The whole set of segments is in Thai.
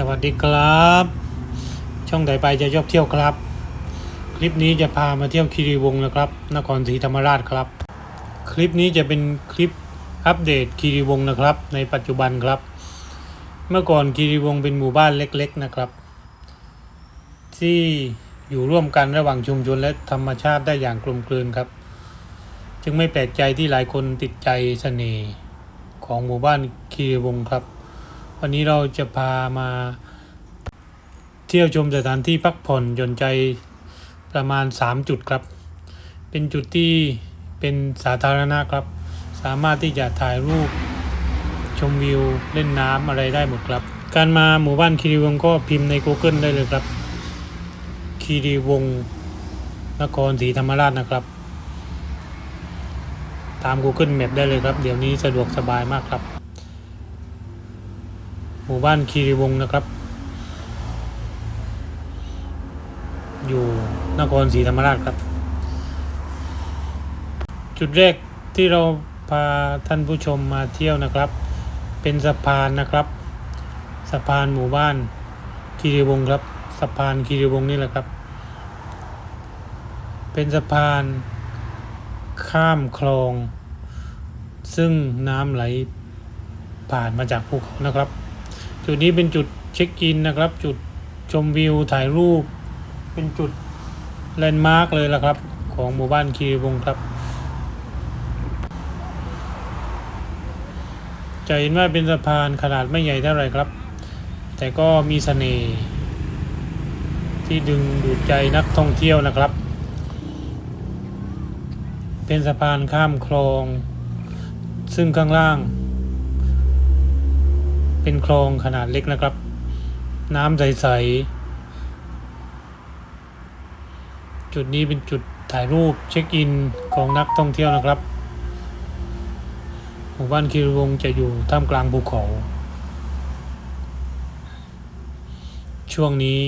สวัสดีครับ ช่องไต่ไปจะชอบเที่ยวครับ คลิปนี้จะพามาเที่ยวคีรีวงศ์นะครับ นครศรีธรรมราชครับ คลิปนี้จะเป็นคลิปอัปเดตคีรีวงศ์นะครับ ในปัจจุบันครับ เมื่อก่อนคีรีวงศ์เป็นหมู่บ้านเล็กๆนะครับ ที่อยู่ร่วมกันระหว่างชุมชนและธรรมชาติได้อย่างกลมกลืนครับ จึงไม่แปลกใจที่หลายคนติดใจเสน่ห์ของหมู่บ้านคีรีวงศ์ครับ วันนี้เราจะพามาเที่ยวชมสถานที่พักผ่อนหย่อนใจประมาณ 3 จุดครับ เป็นจุดที่เป็นสาธารณะครับ สามารถที่จะถ่ายรูปชมวิวเล่นน้ำอะไรได้หมดครับ การมาหมู่บ้านคีรีวงศ์ก็พิมพ์ใน Google ได้เลยครับคีรีวงศ์นครศรีธรรมราชนะครับ ตาม Google Map ได้เลยครับ เดี๋ยวนี้สะดวกสบายมากครับ หมู่บ้านคีรีวงนะครับ อยู่นครศรีธรรมราชครับ จุดแรกที่เราพาท่านผู้ชมมาเที่ยวนะครับ เป็นสะพานนะครับ สะพานหมู่บ้านคีรีวงครับ สะพานคีรีวงนี่แหละครับ เป็นสะพานข้ามคลอง ซึ่งน้ำไหลผ่านมาจากภูเขานะครับ จุดนี้เป็นจุดเช็คอินนะครับ จุดชมวิวถ่ายรูป เป็นจุดแลนด์มาร์กเลยละครับ ของหมู่บ้านคีรีวงครับ จะเห็นว่าเป็นสะพานขนาดไม่ใหญ่เท่าไหร่ครับ แต่ก็มีเสน่ห์ที่ดึงดูดใจนักท่องเที่ยวนะครับ เป็นสะพานข้ามคลอง ซึ่งข้างล่าง เป็นคลองขนาดเล็กนะครับ น้ำใสๆ จุดนี้เป็นจุดถ่ายรูปเช็คอินของนักท่องเที่ยวนะครับ หมู่บ้านคีรีวงจะอยู่ท่ามกลางภูเขา ช่วงนี้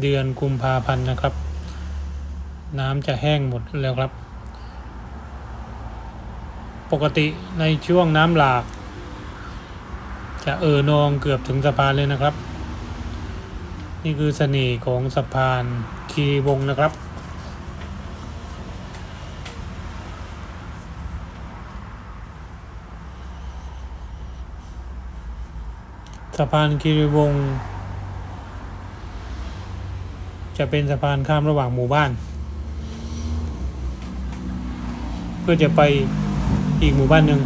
เดือนกุมภาพันธ์นะครับ น้ำจะแห้งหมดแล้วครับปกติในช่วงน้ำหลาก จะเออนองเกือบถึงสะพานเลยนะครับ นี่คือเสน่ห์ของสะพานคีวงนะครับสะพานคีรีวง จะเป็นสะพานข้ามระหว่างหมู่บ้าน เพื่อจะไปอีกหมู่บ้านหนึ่ง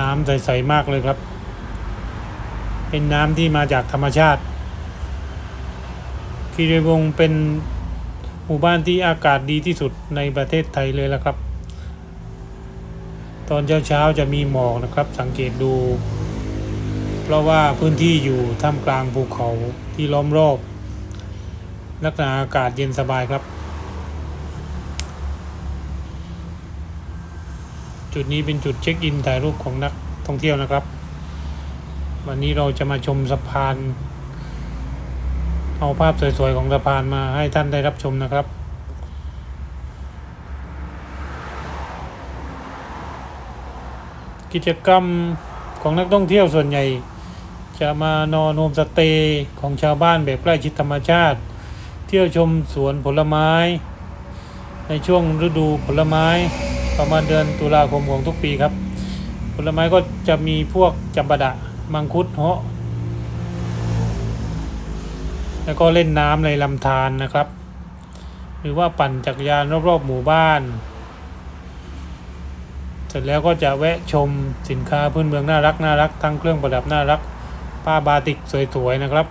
น้ำใสๆมากเลยครับ เป็นน้ำที่มาจากธรรมชาติคีรีวงเป็นหมู่บ้านที่อากาศดีที่สุดในประเทศไทยเลยละครับ ตอนเช้าๆจะมีหมอกนะครับ สังเกตดู เพราะว่าพื้นที่อยู่ท่ามกลางภูเขาที่ล้อมรอบลักษณะอากาศเย็นสบายครับ จุดนี้เป็นจุดเช็คอินถ่ายรูปของนักท่องเที่ยวนะครับ วันนี้เราจะมาชมสะพาน เอาภาพสวยๆของสะพานมาให้ท่านได้รับชมนะครับกิจกรรมของนักท่องเที่ยวส่วนใหญ่ จะมานอนโฮมสเตย์ของชาวบ้านแบบใกล้ชิดธรรมชาติ เที่ยวชมสวนผลไม้ ในช่วงฤดูผลไม้ ประมาณเดือนตุลาคมของทุกปีครับ ผลไม้ก็จะมีพวกจำปาดะ มังคุดเฮาะแล้วก็เล่นน้ำในลำธารนะครับ หรือว่าปั่นจักรยานรอบๆหมู่บ้าน เสร็จแล้วก็จะแวะชมสินค้าพื้นเมืองน่ารักน่ารักทั้งเครื่องประดับน่ารัก ป้าบาติกสวยๆนะครับ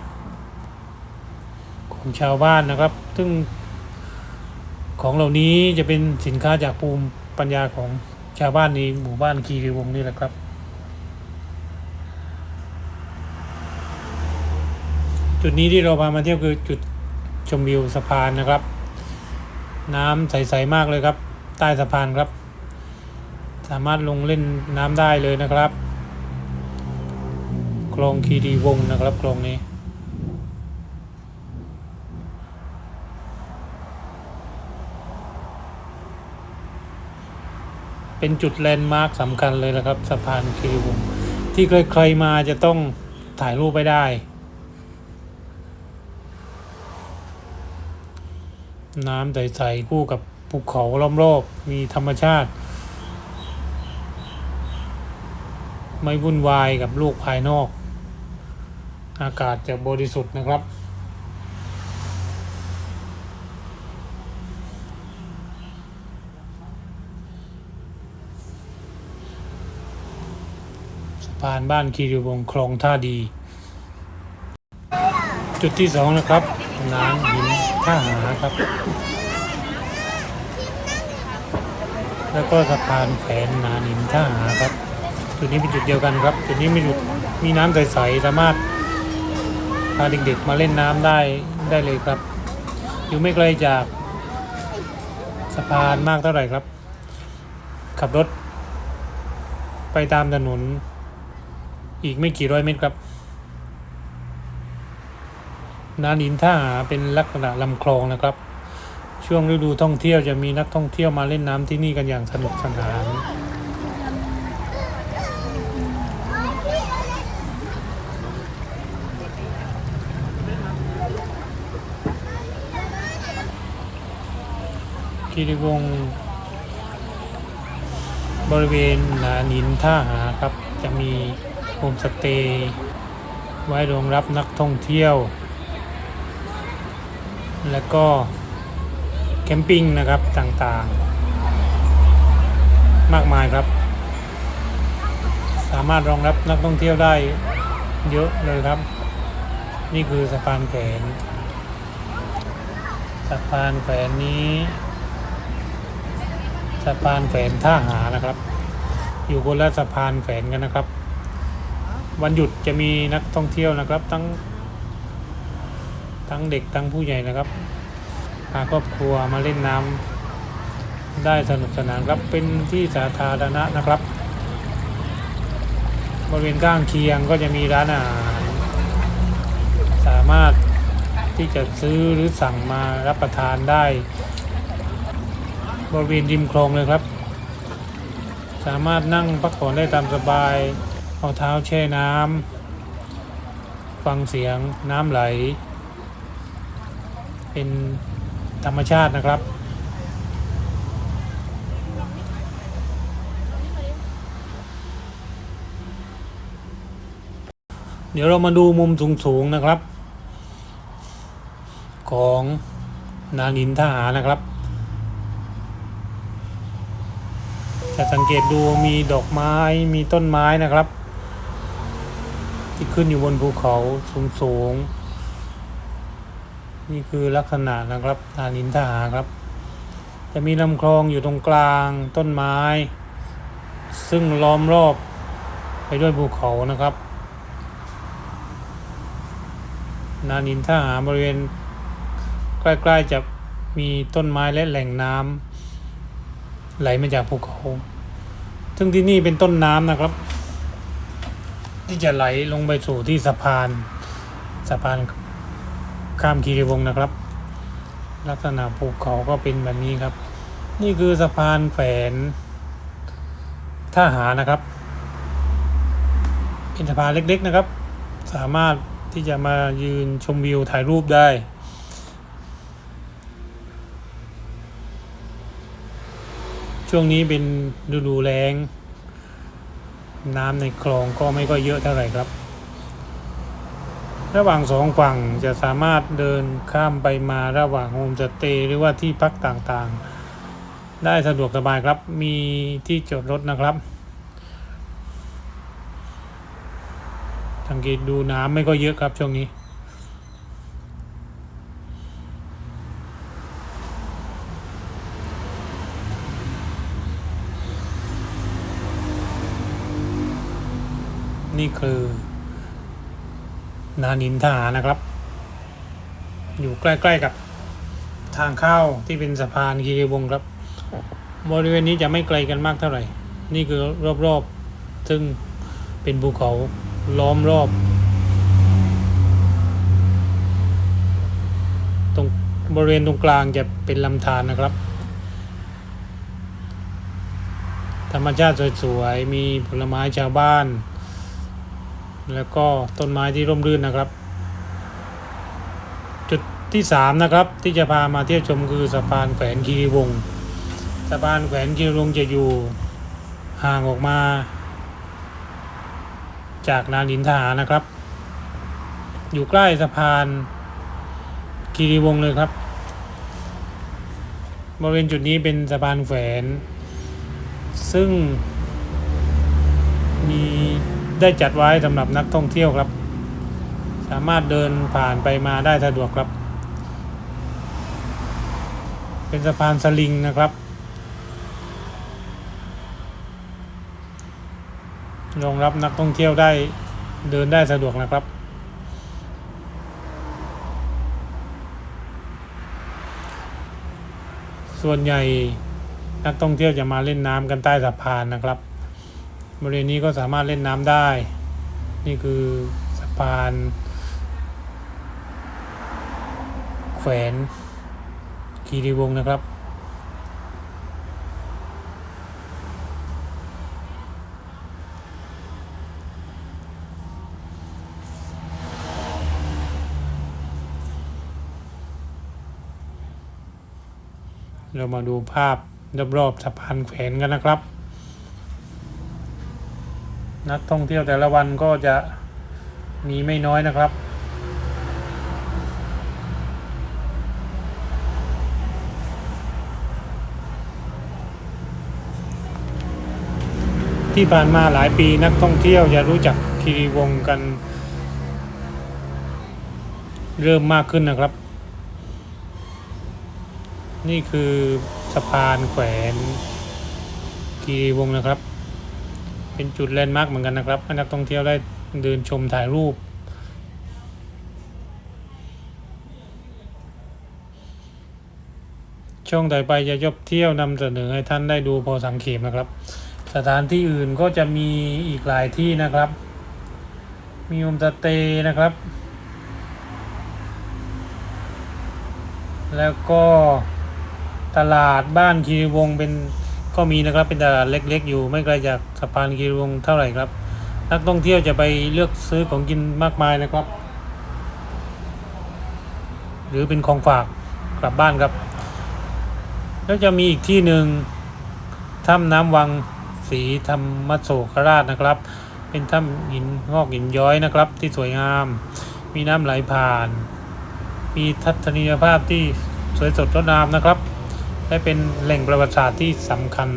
ของชาวบ้านนะครับ ซึ่งของเหล่านี้จะเป็นสินค้าจากภูมิ ปัญญาของชาวบ้านในหมู่บ้านคีรีวงนี่แหละครับจุดนี้ที่เราพามาเที่ยวคือจุดชมวิวสะพานนะครับ น้ำใสๆมากเลยครับ ใต้สะพานครับ สามารถลงเล่นน้ำได้เลยนะครับคลองคีรีวงนะครับคลองนี้ เป็นจุดแลนด์มาร์คสำคัญเลยนะครับสะพานคีรีวงที่ใครๆมาจะต้องถ่ายรูปไปได้ น้ำใสๆคู่กับภูเขาล้อมรอบมีธรรมชาติ ไม่วุ่นวายกับโลกภายนอก อากาศจะบริสุทธิ์นะครับ สะพานบ้านคีรีวงคลองท่าดี จุดที่สองนะครับน้ำหินท่าหาครับ แล้วก็สะพานแขวนนาหินท่าหาครับ จุดนี้เป็นจุดเดียวกันครับ จุดนี้มีจุดมีน้ำใสๆสามารถพาเด็กๆมาเล่นน้ำได้ได้เลยครับ อยู่ไม่ไกลจากสะพานมากเท่าไหร่ครับ ขับรถไปตามถนน อีกไม่กี่ร้อยเมตรครับนานินท่าหาเป็นลักษณะลำคลองนะครับ ช่วงฤดูท่องเที่ยวจะมีนักท่องเที่ยวมาเล่นน้ำที่นี่กันอย่างสนุกสนานคีรีวงบริเวณนานินท่าหาครับ จะมี มสเตย์ไว้รองรับนักท่องเที่ยว แล้วก็แคมปิ้งนะครับต่างๆ มากมายครับ สามารถรองรับนักท่องเที่ยวได้เยอะเลยครับ นี่คือสะพานแขวนสะพานแขวนนี้สะพานแขวนท่าหานะครับ อยู่คนละสะพานแขวนกันนะครับ วันหยุดจะมีนักท่องเที่ยวนะครับ ทั้ง ทั้งเด็กทั้งผู้ใหญ่นะครับพาครอบครัวมาเล่นน้ำได้สนุกสนานครับเป็นที่สาธารณะนะครับ บริเวณข้างเคียงก็จะมีร้านอาหารสามารถที่จะซื้อหรือสั่งมารับประทานได้ บริเวณริมคลองเลยครับ สามารถนั่งพักผ่อนได้ตามสบาย เอาเท้าแช่น้ำฟังเสียงน้ำไหล เป็นธรรมชาตินะครับเดี๋ยวเรามาดูมุมสูงๆนะครับ ของนานินท่าหานะครับ จะสังเกตดูมีดอกไม้มีต้นไม้นะครับ ที่ขึ้นอยู่บนภูเขาสูงๆ นี่คือลักษณะนะครับนานินทหาครับ จะมีลำคลองอยู่ตรงกลางต้นไม้ ซึ่งล้อมรอบไปด้วยภูเขานะครับนานินท่าหาบริเวณใกล้ๆจะมีต้นไม้และแหล่งน้ำไหลมาจากภูเขา ซึ่งที่นี่เป็นต้นน้ำนะครับ ที่จะไหลลงไปสู่ที่สะพานสะพานข้ามคีรีวงนะครับ ลักษณะภูเขาก็เป็นแบบนี้ครับ นี่คือสะพานแฝนท่าหานะครับ เป็นสะพานเล็กๆนะครับ สามารถที่จะมายืนชมวิวถ่ายรูปได้ช่วงนี้เป็นฤดูแล้ง น้ำในคลองก็ไม่ก็เยอะเท่าไหร่ครับ ระหว่างสองฝั่งจะสามารถเดินข้ามไปมาระหว่างโฮมสเตย์หรือว่าที่พักต่างๆ ได้สะดวกสบายครับ มีที่จอดรถนะครับสังเกตดูน้ำไม่ก็เยอะครับช่วงนี้ นี่คือ นานินทานะครับ อยู่ใกล้ๆกับทางเข้าที่เป็นสะพานคีรีวงครับ บริเวณนี้จะไม่ไกลกันมากเท่าไหร่ นี่คือรอบๆ ซึ่งเป็นภูเขาล้อมรอบ ตรงบริเวณตรงกลางจะเป็นลำธารนะครับ ธรรมชาติสวยๆ มีผลไม้ชาวบ้าน แล้วก็ต้นไม้ที่ร่มรื่นนะครับ จุดที่สามนะครับที่จะพามาเที่ยวชมคือสะพานแขวนคีรีวงศ์สะพานแขวนคีรีวงศ์จะอยู่ห่างออกมา จากนาลินทหานะครับ อยู่ใกล้สะพานคีรีวงศ์เลยครับบริเวณจุดนี้เป็นสะพานแขวน ซึ่งมี ได้จัดไว้สำหรับนักท่องเที่ยวครับ สามารถเดินผ่านไปมาได้สะดวกครับ เป็นสะพานสลิงนะครับรองรับนักท่องเที่ยวได้เดินได้สะดวกนะครับ ส่วนใหญ่นักท่องเที่ยวจะมาเล่นน้ำกันใต้สะพานนะครับ บริเวณนี้ก็สามารถเล่นน้ำได้ นี่คือสะพานแขวนคีรีวงนะครับ เรามาดูภาพรอบๆสะพานแขวนกันนะครับ นักท่องเที่ยวแต่ละวันก็จะมีไม่น้อยนะครับ ที่ผ่านมาหลายปีนักท่องเที่ยวจะรู้จักคีรีวงกัน เริ่มมากขึ้นนะครับ นี่คือสะพานแขวนคีรีวงนะครับ เป็นจุดแลนด์มาร์กเหมือนกันนะครับให้นักท่องเที่ยวได้เดินชมถ่ายรูป ช่วงต่อไปจะยบเที่ยวนำเสนอให้ท่านได้ดูพอสังเขปนะครับ สถานที่อื่นก็จะมีอีกหลายที่นะครับ มีโฮมสเตย์นะครับ แล้วก็ตลาดบ้านคีรีวงเป็น ก็มีนะครับเป็นตลาดเล็ก ๆ อยู่ไม่ไกลจากสะพานคีรีวงเท่าไหร่ครับ นักท่องเที่ยวจะไปเลือกซื้อของกินมากมายนะครับ หรือเป็นของฝากกลับบ้านครับ แล้วจะมีอีกที่หนึ่งถ้ำน้ำวังศรีธรรมโศกราชนะครับ เป็นถ้ำหินงอกหินย้อยนะครับ ที่สวยงาม มีน้ำไหลผ่าน มีทัศนียภาพที่สวยสดงดงามนะครับ และเป็นแหล่งประวัติศาสตร์ที่สำคัญ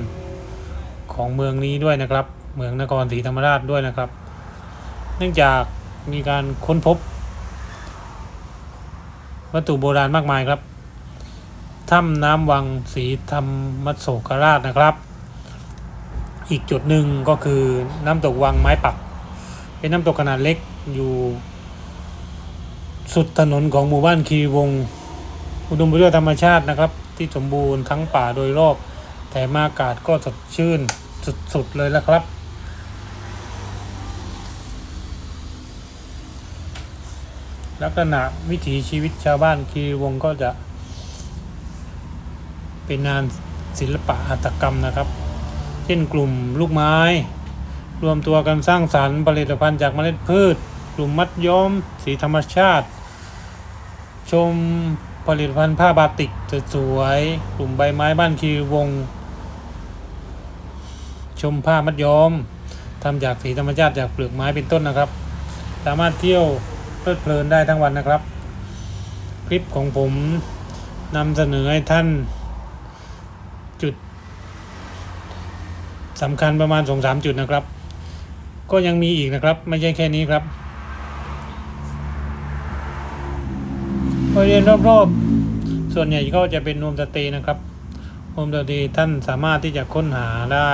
ของเมืองนี้ด้วยนะครับ เมืองนครศรีธรรมราชด้วยนะครับ เนื่องจากมีการค้นพบ วัตถุโบราณมากมายครับถ้ำน้ำวังศรีธรรมโศกราชนะครับ อีกจุดหนึ่งก็คือน้ำตกวังไม้ปัก เป็นน้ำตกขนาดเล็กอยู่ สุดถนนของหมู่บ้านคีวง อุดมไปด้วยธรรมชาตินะครับ ที่สมบูรณ์ทั้งป่าโดยรอบแถมอากาศก็สดชื่นสุดๆเลยละครับ ลักษณะวิถีชีวิตชาวบ้านคีรีวงก็จะเป็นงานศิลปะหัตถกรรมนะครับ เช่นกลุ่มลูกไม้ รวมตัวกันสร้างสรรค์ผลิตภัณฑ์จากเมล็ดพืช กลุ่มมัดย้อม สีธรรมชาติ ชม ผลิตภัณฑ์ผ้าบาติกสวยๆกลุ่มใบไม้บ้านคีวง ชมผ้ามัดย้อมทำจากสีธรรมชาติจากเปลือกไม้เป็นต้นนะครับ สามารถเที่ยวเพลิดเพลินได้ทั้งวันนะครับ คลิปของผมนำเสนอให้ท่านจุดสำคัญประมาณสองสามจุดนะครับ ก็ยังมีอีกนะครับ ไม่ใช่แค่นี้ครับ ริเวณรอบๆ ส่วนใหญ่ก็จะเป็นโฮมสเตย์นะครับโฮมสเตย์ท่านสามารถที่จะค้นหาได้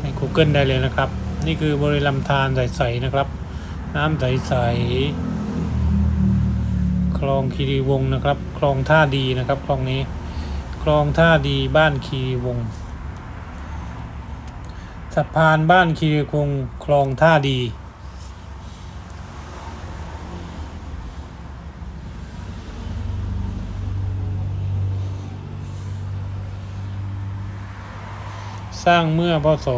ใน Google ได้เลยนะครับ นี่คือบริเวณลำธารใสๆนะครับ น้ำใสๆคลองคีรีวงนะครับ คลองท่าดีนะครับคลองนี้ คลองท่าดีบ้านคีรีวงสะพานบ้านคีรีวงคลองท่าดี สร้างเมื่อพศ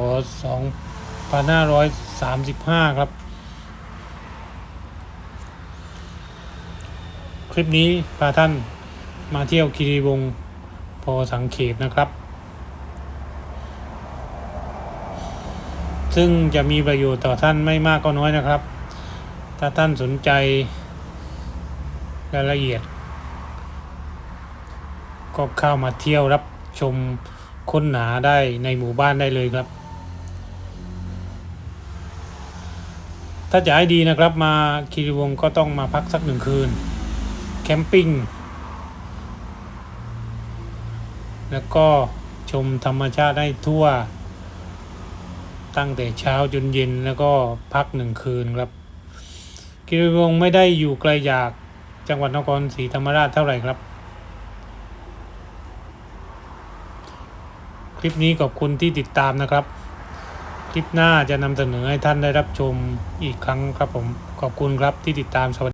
2535 ครับ คลิปนี้พาท่านมาเที่ยวคีรีวงพอสังเขปนะครับ ซึ่งจะมีประโยชน์ต่อท่านไม่มากก็น้อยนะครับ ถ้าท่านสนใจรายละเอียด ก็เข้ามาเที่ยวรับชม ค้นหาได้ในหมู่บ้านได้เลยครับ ถ้าจะให้ดีนะครับมาคีรีวงก็ต้องมาพักสักหนึ่งคืน แคมปิ้ง แล้วก็ชมธรรมชาติได้ทั่ว ตั้งแต่เช้าจนเย็นแล้วก็พักหนึ่งคืนครับคีรีวงไม่ได้อยู่ไกลจากจังหวัดนครศรีธรรมราชเท่าไหร่ครับ คลิปนี้ขอบคุณที่ติดตามนะครับ คลิปหน้าจะนำเสนอให้ท่านได้รับชมอีกครั้งครับผม ขอบคุณครับที่ติดตามสวัสดี